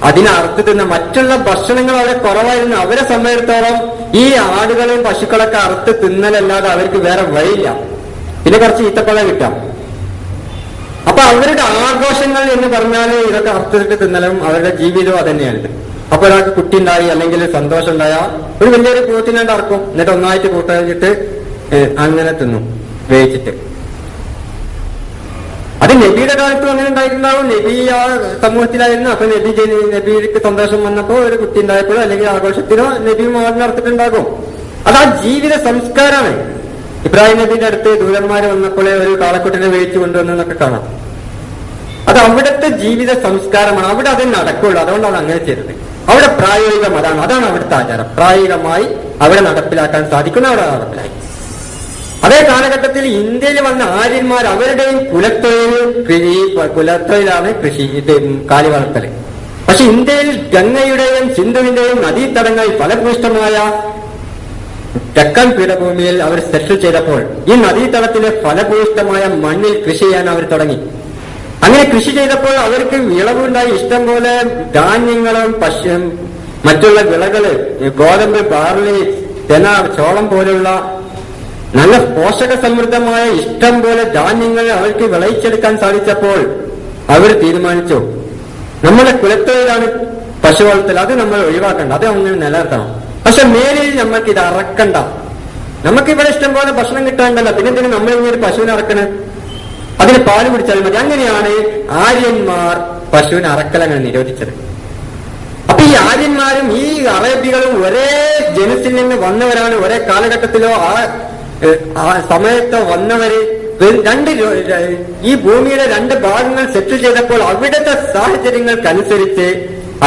അതിനെ അറുത്ത് മറ്റുള്ള ഭക്ഷണങ്ങൾ അവിടെ കുറവായിരുന്നു. അവരെ സംബന്ധിച്ചോളം ഈ ആടുകളെയും പശുക്കളൊക്കെ അറുത്ത് തിന്നലല്ലാതെ അവർക്ക് വേറെ വഴിയില്ല. പിന്നെ കുറച്ച് ഈത്തപ്പഴം കിട്ടാം. അപ്പൊ അവരുടെ ആഘോഷങ്ങൾ എന്ന് പറഞ്ഞാൽ ഇതൊക്കെ അർത്ഥത്തിട്ട് തിന്നലും അവരുടെ ജീവിതവും അതന്നെയാണ് അപ്പൊ ഒരാൾക്ക് കുട്ടി ഉണ്ടായി അല്ലെങ്കിൽ സന്തോഷം ഉണ്ടായ ഒരു വലിയൊരു കൂത്തിനാണ്ട് അറക്കും എന്നിട്ട് ഒന്നായിട്ട് കൂട്ടിട്ട് അങ്ങനെ തിന്നും വേവിച്ചിട്ട്. അത് നബിയുടെ കാലത്തും അങ്ങനെ ഉണ്ടായിട്ടുണ്ടാവും. നബി ആ സമൂഹത്തിലായിരുന്നു. അപ്പൊ നബി നബിക്ക് സന്തോഷം വന്നപ്പോ ഒരു കുട്ടി ഉണ്ടായപ്പോഴോ അല്ലെങ്കിൽ ആഘോഷത്തിനോ നബി മാറി നടത്തിട്ടുണ്ടാകും. അത് ആ ജീവിത സംസ്കാരമാണ്. ഇബ്രാഹിം നബിന്റെ അടുത്ത് ദൂരന്മാര് വന്നപ്പോഴേ ഒരു കാളക്കുട്ടിനെ വേവിച്ചു കൊണ്ടുവന്നു എന്നൊക്കെ കാണാം. അത് അവിടുത്തെ ജീവിത സംസ്കാരമാണ്. അവിടെ അത് നടക്കുള്ളൂ. അതുകൊണ്ടാണ് അങ്ങനെ ചെയ്തത്. അവിടെ പ്രായോഗികം അതാണ്. അതാണ് അവിടുത്തെ ആചാരം. പ്രായോഗികമായി അവിടെ നടപ്പിലാക്കാൻ സാധിക്കുന്ന അവിടെ നടപ്പിലായി. അതേ കാലഘട്ടത്തിൽ ഇന്ത്യയിൽ വന്ന ആര്യന്മാർ അവരുടെയും കുലത്തൊഴിൽ കൃഷി കുലത്തൊഴിലാണ് കൃഷി ഇത് കാലി വളർത്തൽ പക്ഷെ ഇന്ത്യയിൽ ഗംഗയുടെയും സിന്ധുവിന്റെയും നദീതടങ്ങൾ ഫലഭൂഷ്ടമായ തെക്കൻ പീഠഭൂമിയിൽ അവർ സെറ്റിൽ ചെയ്തപ്പോൾ ഈ നദീതടത്തിലെ ഫലഭൂഷ്ടമായ മണ്ണിൽ കൃഷി ചെയ്യാൻ അവർ തുടങ്ങി. അങ്ങനെ കൃഷി ചെയ്തപ്പോൾ അവർക്ക് വിളവുണ്ടായി. ഇഷ്ടം പോലെ ധാന്യങ്ങളും പശു മറ്റുള്ള വിളകൾ ഗോതമ്പ് ബാർലി തെന ചോളം പോലുള്ള നല്ല പോഷക സമൃദ്ധമായ ഇഷ്ടം പോലെ ധാന്യങ്ങൾ അവർക്ക് വിളയിച്ചെടുക്കാൻ സാധിച്ചപ്പോൾ അവർ തീരുമാനിച്ചു. നമ്മുടെ കുലത്തൊഴിലാണ് പശു വളർത്തൽ. അത് നമ്മൾ ഒഴിവാക്കണ്ട. അത് അങ്ങനെ നിലനിർത്തണം. പക്ഷെ മേലിൽ നമ്മൾക്ക് ഇത് അറക്കണ്ട. നമുക്ക് ഇവിടെ ഇഷ്ടം പോലെ ഭക്ഷണം കിട്ടാണ്ടല്ലോ. പിന്നെ എന്തിനു നമ്മൾ ഇങ്ങനെ പശുവിനെ അറക്കണേ? അതിന് പാൽ കുടിച്ചാൽ മതി. അങ്ങനെയാണ് ആര്യന്മാർ പശുവിനെ അറക്കൽ അങ്ങനെ നിരോധിച്ചത്. അപ്പൊ ഈ ആര്യന്മാരും ഈ അറേബ്യകളും ഒരേ ജനസിൽ നിന്ന് വന്നവരാണ്. ഒരേ കാലഘട്ടത്തിലോ ആ സമയത്തോ വന്നവര് രണ്ട് ഈ ഭൂമിയുടെ രണ്ട് ഭാഗങ്ങൾ സെറ്റിൽ ചെയ്തപ്പോൾ അവിടുത്തെ സാഹചര്യങ്ങൾക്കനുസരിച്ച്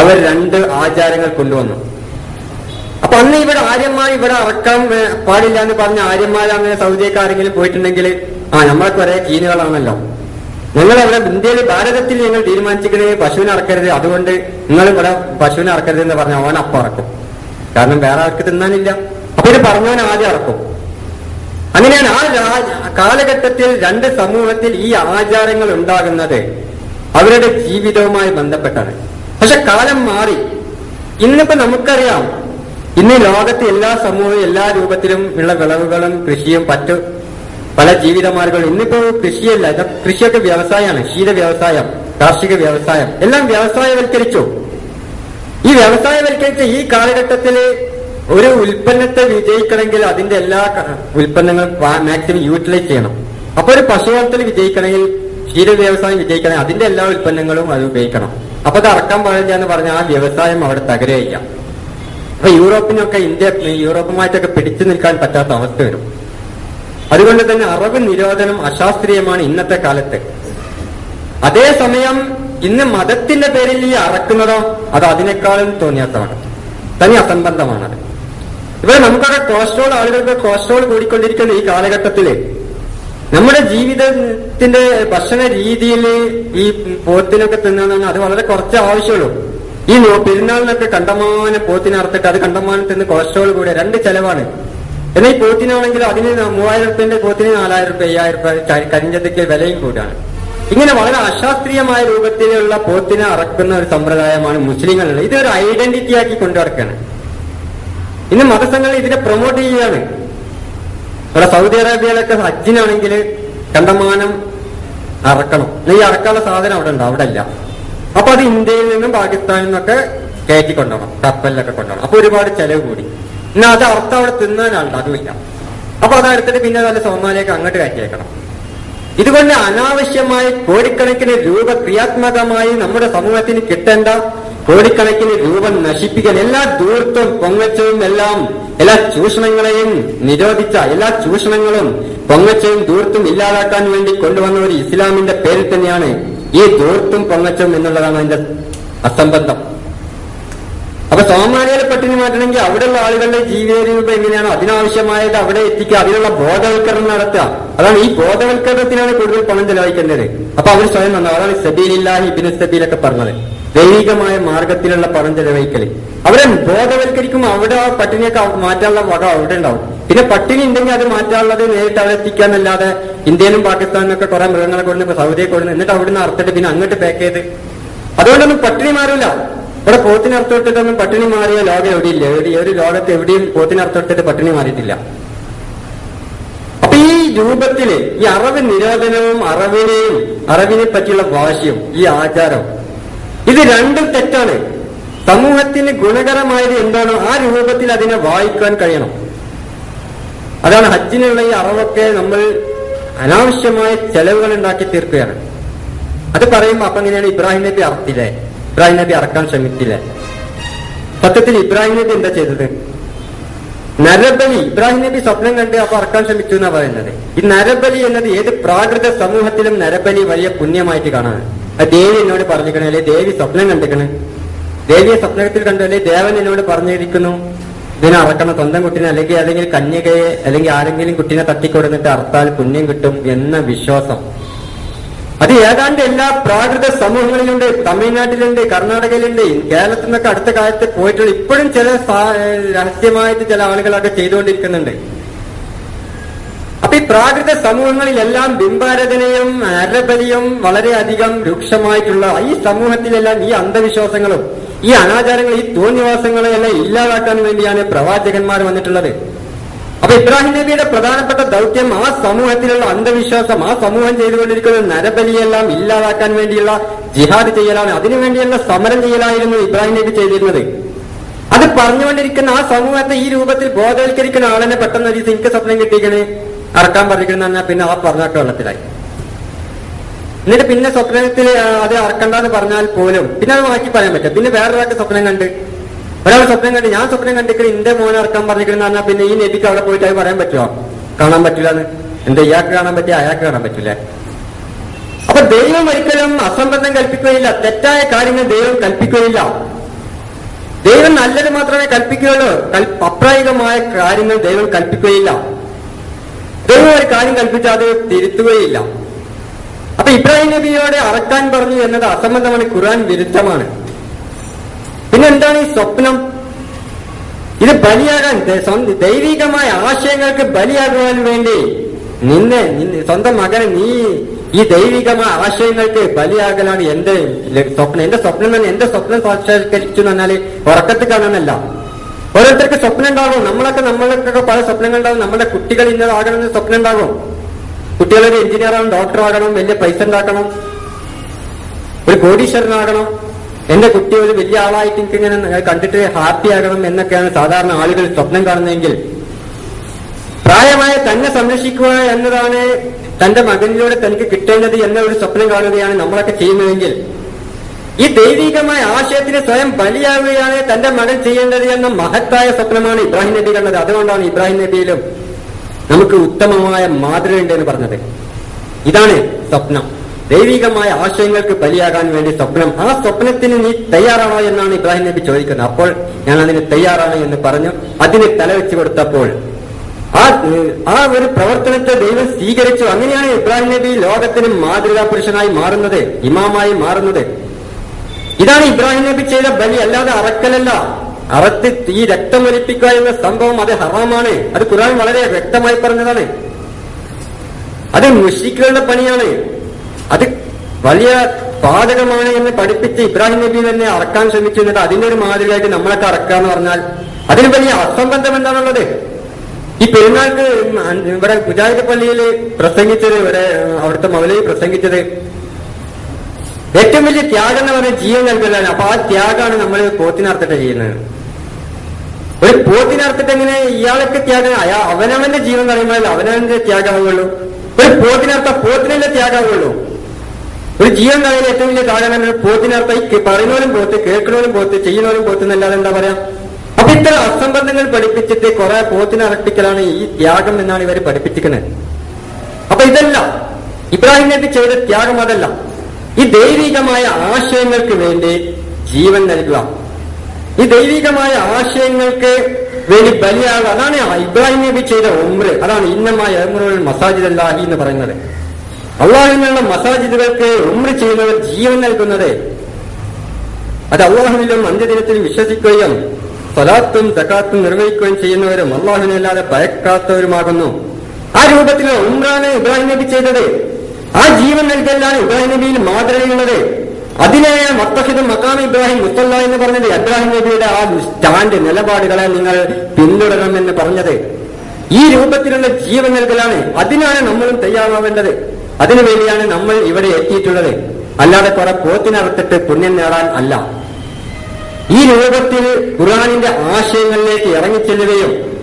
അവർ രണ്ട് ആചാരങ്ങൾ കൊണ്ടുവന്നു. അപ്പൊ അന്ന് ഇവിടെ ആര്യന്മാർ ഇവിടെ അറക്കാൻ പാടില്ല എന്ന് പറഞ്ഞ ആര്യന്മാർ അങ്ങനെ സൗദിയൊക്കെ ആരെങ്കിലും പോയിട്ടുണ്ടെങ്കിൽ ആ നമ്മളൊക്കെ ഒരേ കീനുകളാണല്ലോ. ഞങ്ങൾ അവിടെ ഇന്ത്യയിൽ ഭാരതത്തിൽ ഞങ്ങൾ തീരുമാനിച്ചിരിക്കുന്നത് പശുവിനെ അറക്കരുത്. അതുകൊണ്ട് നിങ്ങൾ ഇവിടെ പശുവിനെ അറക്കരുത് എന്ന് പറഞ്ഞ അവൻ അപ്പം അറക്കും. കാരണം വേറെ ആൾക്ക് തിന്നാനില്ല. അപ്പൊ ഇത് പറഞ്ഞവൻ ആദ്യം അറക്കും. അങ്ങനെയാണ് ആ കാലഘട്ടത്തിൽ രണ്ട് സമൂഹത്തിൽ ഈ ആചാരങ്ങൾ ഉണ്ടാകുന്നത് അവരുടെ ജീവിതവുമായി ബന്ധപ്പെട്ടാണ് പക്ഷെ കാലം മാറി. ഇന്നിപ്പോ നമുക്കറിയാം. ഇന്ന് ലോകത്തെ എല്ലാ സമൂഹവും എല്ലാ രൂപത്തിലും ഉള്ള വിളവുകളും കൃഷിയും മറ്റു പല ജീവിതമാർഗങ്ങളും ഇന്നിപ്പോ കൃഷിയല്ല കൃഷിയൊക്കെ വ്യവസായമാണ്. ക്ഷീര വ്യവസായം കാർഷിക വ്യവസായം എല്ലാം വ്യവസായവൽക്കരിച്ചു. ഈ വ്യവസായവൽക്കരിച്ച ഈ കാലഘട്ടത്തിൽ ഒരു ഉൽപ്പന്നത്തെ വിജയിക്കണമെങ്കിൽ അതിന്റെ എല്ലാ ഉൽപ്പന്നങ്ങളും മാക്സിമം യൂട്ടിലൈസ് ചെയ്യണം. അപ്പൊ ഒരു പശു വളർത്തൽ വിജയിക്കണമെങ്കിൽ ക്ഷീര വ്യവസായം വിജയിക്കണമെങ്കിൽ അതിന്റെ എല്ലാ ഉൽപ്പന്നങ്ങളും അത് ഉപയോഗിക്കണം. അപ്പൊ അത് അറക്കാൻ പാടില്ല എന്ന് പറഞ്ഞാൽ ആ വ്യവസായം അവിടെ തകരുകയില്ല. അപ്പൊ യൂറോപ്പിനൊക്കെ ഇന്ത്യ യൂറോപ്പുമായിട്ടൊക്കെ പിടിച്ചു നിൽക്കാൻ പറ്റാത്ത അവസ്ഥ വരും. അതുകൊണ്ട് തന്നെ അറിവ് നിരോധനം അശാസ്ത്രീയമാണ് ഇന്നത്തെ കാലത്ത്. അതേസമയം ഇന്ന് മതത്തിന്റെ പേരിൽ ഈ അറക്കുന്നതോ അത് അതിനേക്കാളും തോന്നിയാത്തതാണ്. തനി അസംബന്ധമാണത്. ഇവിടെ നമുക്കൊക്കെ കൊളസ്ട്രോൾ ആളുകൾക്ക് കൊളസ്ട്രോൾ കൂടിക്കൊണ്ടിരിക്കുന്ന ഈ കാലഘട്ടത്തിൽ നമ്മുടെ ജീവിതത്തിന്റെ ഭക്ഷണ രീതിയിൽ ഈ പോത്തിനൊക്കെ തിന്നാന്ന് അത് വളരെ കുറച്ച് ആവശ്യമുള്ളൂ. ഈ പെരുന്നാളിനൊക്കെ കണ്ടമാനം പോത്തിനെ അറുത്തിട്ട് അത് കണ്ടമാനം തിന്ന് കൊളസ്ട്രോൾ കൂടെ രണ്ട് ചെലവാണ്. എന്നാൽ ഈ പോത്തിനാണെങ്കിൽ അതിന് മൂവായിരം റുപ്യന്റെ പോത്തിന് നാലായിരം റുപ്യ അയ്യായിരം റുപ്യ കരിഞ്ചന്തയ്ക്ക് വിലയും കൂടാണ്. ഇങ്ങനെ വളരെ അശാസ്ത്രീയമായ രൂപത്തിലുള്ള പോത്തിനെ അറക്കുന്ന ഒരു സമ്പ്രദായമാണ് മുസ്ലിങ്ങളുള്ളത്. ഇതൊരു ഐഡന്റിറ്റി ആക്കി കൊണ്ടുനടക്കുകയാണ് ഇന്ന് മതസംഘങ്ങൾ ഇതിനെ പ്രൊമോട്ട് ചെയ്യുകയാണ്. ഇവിടെ സൗദി അറേബ്യയിലൊക്കെ ഹജ്ജിനാണെങ്കിൽ കണ്ടമാനം അറക്കണം. ഈ അറക്കാനുള്ള സാധനം അവിടെ ഉണ്ട് അവിടെ ഇല്ല അപ്പൊ അത് ഇന്ത്യയിൽ നിന്നും പാകിസ്ഥാനിൽ നിന്നൊക്കെ കയറ്റി കൊണ്ടുപോകണം കപ്പലിലൊക്കെ കൊണ്ടുപോകണം അപ്പൊ ഒരുപാട് ചെലവ് കൂടി. എന്നാൽ അത് അർത്ഥം അവിടെ തിന്നാനുണ്ട് അതുമില്ല. അപ്പൊ അതെടുത്തിട്ട് പിന്നെ നല്ല സോമാലേക്ക് അങ്ങോട്ട് കയറ്റിയേക്കണം. ഇതുകൊണ്ട് അനാവശ്യമായി കോടിക്കണക്കിന് രൂപ ക്രിയാത്മകമായി നമ്മുടെ സമൂഹത്തിന് കിട്ടേണ്ട കോടിക്കണക്കിന് രൂപം നശിപ്പിക്കാൻ എല്ലാ ദൂർത്തും പൊങ്ങച്ചവും എല്ലാം എല്ലാ ചൂഷണങ്ങളെയും നിരോധിച്ച എല്ലാ ചൂഷണങ്ങളും പൊങ്ങച്ചവും ദൂർത്തും ഇല്ലാതാക്കാൻ വേണ്ടി കൊണ്ടുവന്ന ഒരു ഇസ്ലാമിന്റെ പേരിൽ തന്നെയാണ് ഈ ദൂർത്തും പൊങ്ങച്ചവും എന്നുള്ളതാണ് അതിന്റെ അസംബന്ധം. അപ്പൊ സോമാലിയയിലെ പട്ടിണി മാറ്റണമെങ്കിൽ അവിടെയുള്ള ആളുകളുടെ ജീവിത രൂപം എങ്ങനെയാണോ? അതിനാവശ്യമായത് അവിടെ എത്തിക്കുക അതിനുള്ള ബോധവൽക്കരണം നടത്തുക. അതാണ് ഈ ബോധവൽക്കരണത്തിനാണ് കൂടുതൽ പണം ചെലവഴിക്കേണ്ടത്. അപ്പൊ അവർ സ്വയം നന്നാ അതാണ് സബീലില്ലാഹി ഇബിന് സബീലൊക്കെ പറഞ്ഞത്. ദൈവികമായ മാർഗത്തിലുള്ള പണം ചെലവഴിക്കൽ. അവരെ ബോധവൽക്കരിക്കുമ്പോൾ അവിടെ ആ പട്ടിണിയൊക്കെ മാറ്റാനുള്ള വക അവിടെ ഉണ്ടാവും. പിന്നെ പട്ടിണി ഉണ്ടെങ്കിൽ അത് മാറ്റാനുള്ളത് നേരിട്ട് അവിടെ എത്തിക്കാന്നല്ലാതെ ഇന്ത്യയിലും പാകിസ്ഥാനിലൊക്കെ കുറെ മൃഗങ്ങളെ കൊടുന്ന് സൗദിയെ കൊടുന്ന് എന്നിട്ട് അവിടുന്ന് അറുത്തിട്ട് പിന്നെ അങ്ങോട്ട് പാക്ക് ചെയ്ത്. അതുകൊണ്ടൊന്നും പട്ടിണി മാറില്ല ഇവിടെ പോത്തിനർത്ഥമിട്ടിട്ടൊന്നും പട്ടിണി മാറിയ ലോകം എവിടെയില്ല? എവിടെ ഒരു ലോകത്ത് എവിടെയും പോത്തിനർത്ഥമിട്ടിട്ട് പട്ടിണി മാറിയിട്ടില്ല. അപ്പൊ ഈ രൂപത്തിൽ ഈ അറവ് നിരോധനവും അറവിനെയും അറവിനെ പറ്റിയുള്ള വാശിയും ഈ ആചാരം ഇത് രണ്ടും തെറ്റാണ്. സമൂഹത്തിന് ഗുണകരമായത് എന്താണോ ആ രൂപത്തിൽ അതിനെ വായിക്കാൻ കഴിയണം. അതാണ് ഹജ്ജിനുള്ള ഈ അറവൊക്കെ നമ്മൾ അനാവശ്യമായ ചെലവുകൾ ഉണ്ടാക്കി തീർക്കുകയാണ്. അത് പറയുമ്പോ അപ്പൊ എങ്ങനെയാണ് ഇബ്രാഹിം നബി ഇബ്രാഹിം നബി അറക്കാൻ ശ്രമിച്ചില്ല. സത്യത്തിൽ ഇബ്രാഹിം നബി എന്താ ചെയ്തത്? നരബലി ഇബ്രാഹിം നബി സ്വപ്നം കണ്ട് അപ്പൊ അറക്കാൻ ശ്രമിച്ചു എന്നാ പറയുന്നത്. ഈ നരബലി എന്നത് ഏത് പ്രാകൃത സമൂഹത്തിലും നരബലി വലിയ പുണ്യമായിട്ട് കാണാൻ ദേവി എന്നോട് പറഞ്ഞിരിക്കണേ അല്ലെ? ദേവി സ്വപ്നം കണ്ടിരിക്കണേ. ദേവിയെ സ്വപ്നത്തിൽ കണ്ടു അല്ലെ? ദേവൻ എന്നോട് പറഞ്ഞിരിക്കുന്നു ഇതിനെ അറക്കണം സ്വന്തം കുട്ടീനെ അല്ലെങ്കിൽ അല്ലെങ്കിൽ കന്യകയെ അല്ലെങ്കിൽ ആരെങ്കിലും കുട്ടീനെ തട്ടിക്കൊടുന്നിട്ട് അർത്താൽ പുണ്യം കിട്ടും എന്ന വിശ്വാസം. അത് ഏതാണ്ട് എല്ലാ പ്രാകൃത സമൂഹങ്ങളിലുണ്ട് തമിഴ്നാട്ടിലുണ്ട് കർണാടകയിലുണ്ട് കേരളത്തിൽ നിന്നൊക്കെ അടുത്ത കാലത്ത് പോയിട്ടുള്ള ഇപ്പോഴും ചില രഹസ്യമായിട്ട് ചില ആളുകളൊക്കെ ചെയ്തുകൊണ്ടിരിക്കുന്നുണ്ട്. അപ്പൊ ഈ പ്രാകൃത സമൂഹങ്ങളിലെല്ലാം ബിംബാരാധനയും അരബലിയും വളരെയധികം രൂക്ഷമായിട്ടുള്ള ഈ സമൂഹത്തിലെല്ലാം ഈ അന്ധവിശ്വാസങ്ങളും ഈ അനാചാരങ്ങളും ഈ തോന്നിവാസങ്ങളും എല്ലാം ഇല്ലാതാക്കാൻ വേണ്ടിയാണ് പ്രവാചകന്മാർ വന്നിട്ടുള്ളത്. അപ്പൊ ഇബ്രാഹിം നബിയുടെ പ്രധാനപ്പെട്ട ദൗത്യം ആ സമൂഹത്തിലുള്ള അന്ധവിശ്വാസം ആ സമൂഹം ചെയ്തുകൊണ്ടിരിക്കുന്ന നരബലിയെല്ലാം ഇല്ലാതാക്കാൻ വേണ്ടിയുള്ള ജിഹാദ് ചെയ്യലാണ്. അതിനുവേണ്ടിയുള്ള സമരം ചെയ്യലായിരുന്നു ഇബ്രാഹിം നബി ചെയ്തിരുന്നത്. അത് പറഞ്ഞുകൊണ്ടിരിക്കുന്ന ആ സമൂഹത്തെ ഈ രൂപത്തിൽ ബോധവൽക്കരിക്കുന്ന ആളെന്നെ പെട്ടെന്ന് ഒരു ദിവസം സ്വപ്നം കിട്ടിക്കണ് അറക്കാൻ പറഞ്ഞിരിക്കുന്ന പിന്നെ ആ പറഞ്ഞൊക്കെ വെള്ളത്തിലായി എന്നിട്ട് പിന്നെ സ്വപ്നത്തിൽ അത് അറക്കണ്ടെന്ന് പറഞ്ഞാൽ പോലും പിന്നെ അത് മാറ്റി പറയാൻ പറ്റും പിന്നെ വേറൊരാൾക്ക് സ്വപ്നം കണ്ട് ഒരാൾ സ്വപ്നം കണ്ടു ഞാൻ സ്വപ്നം കണ്ടിട്ട് എന്റെ മോനെ പറഞ്ഞിരിക്കുന്ന പിന്നെ ഈ നബിക്ക് അവിടെ പോയിട്ട് അത് പറയാൻ പറ്റുമോ? കാണാൻ പറ്റില്ല എന്താ ഇയാൾക്ക് കാണാൻ പറ്റിയ? അയാൾക്ക് കാണാൻ പറ്റില്ല അപ്പൊ ദൈവം ഒരിക്കലും അസംബന്ധം കൽപ്പിക്കുകയില്ല. തെറ്റായ കാര്യങ്ങൾ ദൈവം കൽപ്പിക്കുകയില്ല. ദൈവം നല്ലത് മാത്രമേ കൽപ്പിക്കുകയുള്ളൂ. അപ്രായികമായ കാര്യങ്ങൾ ദൈവം കൽപ്പിക്കുകയില്ല. ദൈവം ഒരു കാര്യം കൽപ്പിച്ചാൽ അത് തിരുത്തുകയില്ല. അപ്പൊ ഇബ്രാഹിം നബിയോടെ അറക്കാൻ പറഞ്ഞു എന്നത് അസംബന്ധമാണ് ഖുർആൻ വിരുദ്ധമാണ്. പിന്നെ എന്താണ് ഈ സ്വപ്നം? ഇത് ബലിയാകാൻ ദൈവികമായ ആശയങ്ങൾക്ക് ബലിയാകുവാൻ വേണ്ടി നിന്നെ സ്വന്തം മകനെ നീ ഈ ദൈവികമായ ആശയങ്ങൾക്ക് ബലിയാകലാണ്. എന്റെ സ്വപ്നം. എന്റെ സ്വപ്നം തന്നെ എന്റെ സ്വപ്നം സാക്ഷാത്കരിച്ചു എന്ന് പറഞ്ഞാൽ ഉറക്കത്തിൽ കാണാനല്ല. ഓരോരുത്തർക്ക് സ്വപ്നം ഉണ്ടാകും. നമ്മളൊക്കെ നമ്മൾക്കൊക്കെ പല സ്വപ്നങ്ങൾ ഉണ്ടാകും. നമ്മുടെ കുട്ടികൾ ഇന്നതാകണമെന്ന് സ്വപ്നം ഉണ്ടാകും. കുട്ടികളൊരു എഞ്ചിനീയർ ആകണം ഡോക്ടർ ആകണം വലിയ പൈസ ഉണ്ടാക്കണം ഒരു കോടീശ്വരനാകണം എന്റെ കുട്ടി ഒരു വലിയ ആളായിട്ട് എനിക്ക് ഇങ്ങനെ കണ്ടിട്ട് ഹാപ്പി ആകണം എന്നൊക്കെയാണ് സാധാരണ ആളുകൾ സ്വപ്നം കാണുന്നതെങ്കിൽ പ്രായമായ തന്നെ സംരക്ഷിക്കുക എന്നതാണ് തന്റെ മകനിലൂടെ തനിക്ക് കിട്ടേണ്ടത് എന്ന ഒരു സ്വപ്നം കാണുകയാണ് നമ്മളൊക്കെ ചെയ്യുന്നതെങ്കിൽ ഈ ദൈവികമായ ആശയത്തിന് സ്വയം ബലിയാവുകയാണ് തന്റെ മകൻ ചെയ്യേണ്ടത് എന്ന മഹത്തായ സ്വപ്നമാണ് ഇബ്രാഹിം നബി കണ്ടത്. അതുകൊണ്ടാണ് ഇബ്രാഹിം നബിയിലും നമുക്ക് ഉത്തമമായ മാതൃകയുണ്ട് എന്ന് പറഞ്ഞത്. ഇതാണ് സ്വപ്നം. ദൈവികമായ ആശയങ്ങൾക്ക് ബലിയാകാൻ വേണ്ടി സ്വപ്നം. ആ സ്വപ്നത്തിന് നീ തയ്യാറാണോ എന്നാണ് ഇബ്രാഹിം നബി ചോദിക്കുന്നത്. അപ്പോൾ ഞാൻ അതിന് തയ്യാറാണ് എന്ന് പറഞ്ഞു. അതിന് തലവെച്ച് കൊടുത്തപ്പോൾ ആ ഒരു പ്രവർത്തനത്തെ ദൈവം സ്വീകരിച്ചു. അങ്ങനെയാണ് ഇബ്രാഹിം നബി ലോകത്തിന് മാതൃകാ പുരുഷനായി മാറുന്നത് ഇമാമായി മാറുന്നത്. ഇതാണ് ഇബ്രാഹിം നബി ചെയ്ത ബലി. അല്ലാതെ അറക്കലല്ല. അറത്ത് ഈ രക്തമൊലിപ്പിക്കുക എന്ന സംഭവം അത് ഹറാമാണ്. അത് ഖുർആൻ വളരെ വ്യക്തമായി പറഞ്ഞതാണ്. അത് മുഷിക്കുകളുടെ പണിയാണ്. അത് വലിയ പാചകമാണ് എന്ന് പഠിപ്പിച്ച് ഇബ്രാഹിം നബി തന്നെ അറക്കാൻ ശ്രമിച്ചു എന്നിട്ട് അതിന്റെ ഒരു മാതൃകയായിട്ട് നമ്മളൊക്കെ അറക്കാന്ന് പറഞ്ഞാൽ അതിന് വലിയ അസംബന്ധം എന്താണുള്ളത് ഈ പെരുന്നാൾക്ക് ഇവിടെ മുജാഹിദ് പള്ളിയിൽ പ്രസംഗിച്ചത് ഇവിടെ അവിടുത്തെ മൗലവി പ്രസംഗിച്ചത് ഏറ്റവും വലിയ ത്യാഗം എന്ന് പറഞ്ഞാൽ ജീവൻ നൽകലാണ് അപ്പൊ ആ ത്യാഗമാണ് നമ്മൾ പോത്തിനർത്തിട്ട് ചെയ്യുന്നത്. ഒരു പോത്തിനർത്തിട്ട് എങ്ങനെ ഇയാളൊക്കെ ത്യാഗം അയാ അവനവന്റെ ജീവൻ കളയുമ്പോൾ അവനവന്റെ ത്യാഗമാവുള്ളൂ ഒരു പോത്തിനർത്ത പോത്തിനല്ലേ ത്യാഗമാവുള്ളൂ ഒരു ജീവൻ കഴിയുന്ന ഏറ്റവും വലിയ താഴെ പോത്തിനർത്ഥം പറയുന്നവരും പോത്ത് കേൾക്കുന്നവരും പോത്ത് ചെയ്യുന്നവരും പോത്ത് എന്നല്ലാതെ എന്താ പറയാ? അപ്പൊ ഇത്തരം അസംബന്ധങ്ങൾ പഠിപ്പിച്ചിട്ട് കുറെ പോത്തിനെ ഈ ത്യാഗം എന്നാണ് ഇവർ പഠിപ്പിച്ചിരിക്കുന്നത്. അപ്പൊ ഇതല്ല. ഇബ്രാഹിം നബി ചെയ്ത ത്യാഗം അതല്ല. ഈ ദൈവികമായ ആശയങ്ങൾക്ക് വേണ്ടി ജീവൻ നൽകുക. ഈ ദൈവികമായ ആശയങ്ങൾക്ക് വേണ്ടി ബലിയാകുക. അതാണ് ഇബ്രാഹിം നബി ചെയ്ത ഉമ്ര അതാണ് ഇന്നമായ എമ്രുൽ മസാജിദ് അല്ലാഹി എന്ന് പറയുന്നത്. അള്ളാഹിനുള്ള മസാജിദുകൾക്ക് ഉമ്ര ചെയ്യുന്നവർ ജീവൻ നൽകുന്നത്. അത് അള്ളാഹുവിലും അന്ത്യദിനത്തിൽ വിശ്വസിക്കുകയും സ്വലാത്തും തക്കാത്തും നിർവഹിക്കുകയും ചെയ്യുന്നവരും അള്ളാഹുവിനല്ലാതെ ഭയക്കാത്തവരുമാകുന്നു. ആ രൂപത്തിൽ ഉമ്രാണ് ഇബ്രാഹിം നബി ചെയ്തത്. ആ ജീവൻ നൽകലാണ് ഇബ്രാഹിം നബിയിൽ മാതൃകയുള്ളത്. അതിനെയാണ് മത്തഹിദ് മക്കാം ഇബ്രാഹിം മുത്തല്ല എന്ന് പറഞ്ഞത് ഇബ്രാഹിം നബിയുടെ ആ സ്റ്റാൻഡ് നിലപാടുകളെ നിങ്ങൾ പിന്തുടരണമെന്ന് പറഞ്ഞത്. ഈ രൂപത്തിലുള്ള ജീവൻ നൽകലാണ് അതിനാണ് നമ്മളും തയ്യാറാവേണ്ടത്. അതിനുവേണ്ടിയാണ് നമ്മൾ ഇവിടെ എത്തിയിട്ടുള്ളത്. അല്ലാതെ കുറെ പോത്തിനറുത്തിട്ട് പുണ്യം നേടാൻ അല്ല. ഈ രൂപത്തിൽ ഖുറാനിന്റെ ആശയങ്ങളിലേക്ക് ഇറങ്ങിച്ചെല്ലുകയും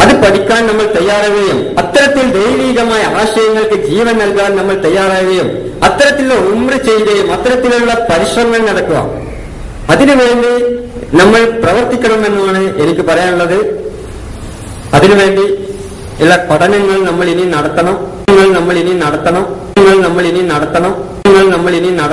അത് പഠിക്കാൻ നമ്മൾ തയ്യാറാവുകയും അത്തരത്തിൽ ദൈവികമായ ആശയങ്ങൾക്ക് ജീവൻ നൽകാൻ നമ്മൾ തയ്യാറാവുകയും അത്തരത്തിലുള്ള ഉമ്ര ചെയ്യുകയും അത്തരത്തിലുള്ള പരിശ്രമങ്ങൾ നടക്കുക. അതിനുവേണ്ടി നമ്മൾ പ്രവർത്തിക്കണമെന്നാണ് എനിക്ക് പറയാനുള്ളത്. അതിനുവേണ്ടി ഉള്ള പഠനങ്ങൾ നമ്മൾ ഇനി നടത്തണം. നമ്മൾ ഇനി നടത്തണം. നമ്മൾ ഇനി നടത്തണം. നമ്മൾ ഇനി നട